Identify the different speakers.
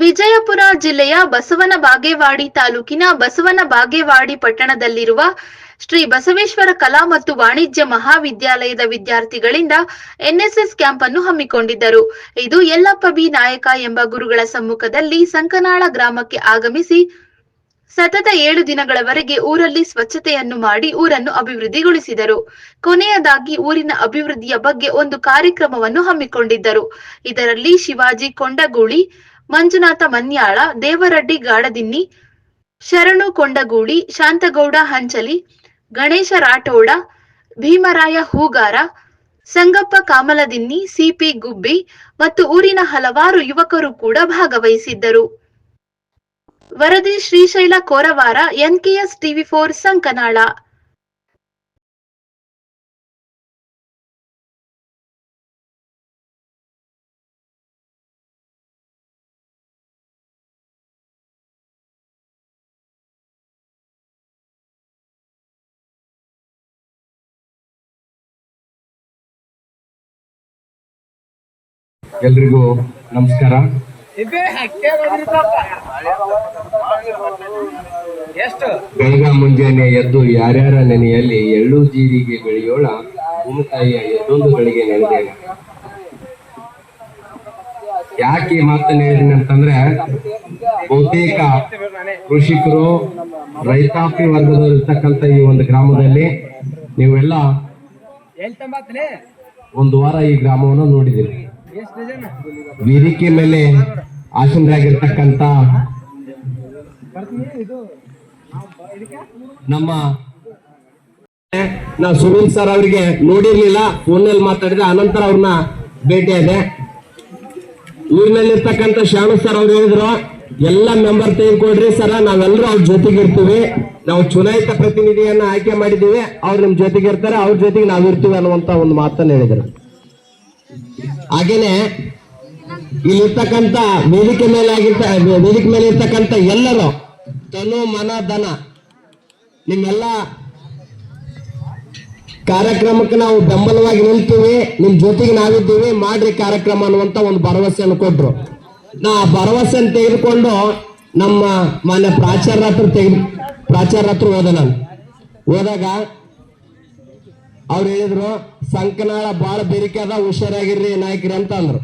Speaker 1: ವಿಜಯಪುರ ಜಿಲ್ಲೆಯ ಬಸವನ ಬಾಗೇವಾಡಿ ತಾಲೂಕಿನ ಬಸವನ ಬಾಗೇವಾಡಿ ಪಟ್ಟಣದಲ್ಲಿರುವ ಶ್ರೀ ಬಸವೇಶ್ವರ ಕಲಾ ಮತ್ತು ವಾಣಿಜ್ಯ ಮಹಾವಿದ್ಯಾಲಯದ ವಿದ್ಯಾರ್ಥಿಗಳಿಂದ ಎನ್ಎಸ್ಎಸ್ ಕ್ಯಾಂಪ್ ಅನ್ನು ಹಮ್ಮಿಕೊಂಡಿದ್ದರು. ಇದು ಯಲ್ಲಪ್ಪ ಬಿ ನಾಯಕ ಎಂಬ ಗುರುಗಳ ಸಮ್ಮುಖದಲ್ಲಿ ಸಂಕನಾಳ ಗ್ರಾಮಕ್ಕೆ ಆಗಮಿಸಿ ಸತತ ಏಳು ದಿನಗಳವರೆಗೆ ಊರಲ್ಲಿ ಸ್ವಚ್ಛತೆಯನ್ನು ಮಾಡಿ ಊರನ್ನು ಅಭಿವೃದ್ಧಿಗೊಳಿಸಿದರು. ಕೊನೆಯದಾಗಿ ಊರಿನ ಅಭಿವೃದ್ಧಿಯ ಬಗ್ಗೆ ಒಂದು ಕಾರ್ಯಕ್ರಮವನ್ನು ಹಮ್ಮಿಕೊಂಡಿದ್ದರು. ಇದರಲ್ಲಿ ಶಿವಾಜಿ ಕೊಂಡಗೂಳಿ ಮಂಜುನಾಥ ಮನ್ಯಾಳ, ದೇವರಡ್ಡಿ ಗಾಡದಿನ್ನಿ ಶರಣು ಕೊಂಡಗೂಡಿ ಶಾಂತಗೌಡ ಹಂಚಲಿ, ಗಣೇಶ ರಾಠೋಡ, ಭೀಮರಾಯ ಹೂಗಾರ, ಸಂಗಪ್ಪ ಕಾಮಲದಿನ್ನಿ, ಸಿಪಿ ಗುಬ್ಬಿ ಮತ್ತು ಊರಿನ ಹಲವಾರು ಯುವಕರು ಕೂಡ ಭಾಗವಹಿಸಿದ್ದರು. ವರದಿ Srishaila Koravara NKS TV four Sankanal.
Speaker 2: ಎಲ್ರಿಗೂ ನಮಸ್ಕಾರ. ಬೆಳಗ ಮುಂಜಾನೆ ಎದ್ದು ಯಾರ್ಯಾರ ನೆನೆಯಲ್ಲಿ ಎಳ್ಳು ಜೀರಿಗೆ ಬೆಳೆಯೋಳ ಭೂಮಿತಾಯಿಯ ಎದ್ದೊಂದು ಗಳಿಗೆ ನೆನೆದೇನೆ ಯಾಕೆ ಮಾತನಾಡಿದ ಮಾತನ್ನ ಹೇಳಿದ್ದೀನಿ ಅಂತಂದ್ರೆ ಬಹುತೇಕ ಕೃಷಿಕರು ರೈತಾಪಿ ವರ್ಗದವರು ಇರ್ತಕ್ಕಂಥ ಈ ಒಂದು ಗ್ರಾಮದಲ್ಲಿ ನೀವೆಲ್ಲ ಒಂದು ವಾರ ಈ ಗ್ರಾಮವನ್ನು ನೋಡಿದ್ದೀರಿ. ವೇದಿಕೆ ಮೇಲೆ
Speaker 3: ಆಸನರಾಗಿರ್ತಕ್ಕಂತ
Speaker 2: ನಮ್ಮ ನಾ ಸುನೀಲ್ ಸರ್ ಅವರಿಗೆ ನೋಡಿರ್ಲಿಲ್ಲ ಫೋನಲ್ಲಿ ಮಾತಾಡಿದೆ ಅನಂತರ ಅವ್ರನ್ನ ಭೇಟಿಯಾದೆ ಊರಿನಲ್ಲಿರ್ತಕ್ಕಂಥ ಶಾಣು ಸರ್ ಅವ್ರು ಹೇಳಿದ್ರು, ಎಲ್ಲ ಮೆಂಬರ್ ತೆಗೆದುಕೊಡ್ರಿ ಸರ, ನಾವೆಲ್ಲರೂ ಅವ್ರ ಜೊತೆಗೆ ಇರ್ತೀವಿ. ನಾವು ಚುನಾಯಿತ ಪ್ರತಿನಿಧಿಯನ್ನ ಆಯ್ಕೆ ಮಾಡಿದ್ದೀವಿ, ಅವ್ರು ನಿಮ್ ಜೊತೆಗೆ ಇರ್ತಾರೆ, ಅವ್ರ ಜೊತೆಗೆ ನಾವು ಇರ್ತೀವಿ ಅನ್ನುವಂತ ಒಂದು ಮಾತನ್ನ ಹೇಳಿದ್ರು. ಹಾಗೇನೆ ಇಲ್ಲಿರ್ತಕ್ಕಂತ ವೇದಿಕೆ ಮೇಲೆ ಆಗಿರ್ತ ವೇದಿಕೆ ಮೇಲೆ ಇರ್ತಕ್ಕಂತ ಎಲ್ಲರೂ, ತನು, ಮನ, ಧನ, ನಿಮ್ಮೆಲ್ಲ ಕಾರ್ಯಕ್ರಮಕ್ಕೆ ನಾವು ಬೆಂಬಲವಾಗಿ ನಿಲ್ತೀವಿ ನಿಮ್ ಜೊತೆಗೆ ನಾವಿದ್ದೀವಿ, ಮಾಡ್ರಿ ಕಾರ್ಯಕ್ರಮ ಅನ್ನುವಂತ ಒಂದು ಭರವಸೆಯನ್ನು ಕೊಟ್ರು. ನಾ ಆ ಭರವಸೆಯನ್ನು ತೆಗೆದುಕೊಂಡು ನಮ್ಮ ಮಾನ್ಯ ಪ್ರಾಚಾರ್ಯ ಹತ್ರ ತೆಗೆದು ಪ್ರಾಚಾರ್ಯ ಹತ್ರ ಹೋದೆ ನಾನು. ಹೋದಾಗ ಅವ್ರು ಹೇಳಿದ್ರು ಸಂಕನಾಳ ಬಾಳ ಬೇರಿಕೆ ಅದ ಹುಷಾರಾಗಿರ್ರಿ ನಾಯಕರಿ ಅಂತ ಅಂದ್ರು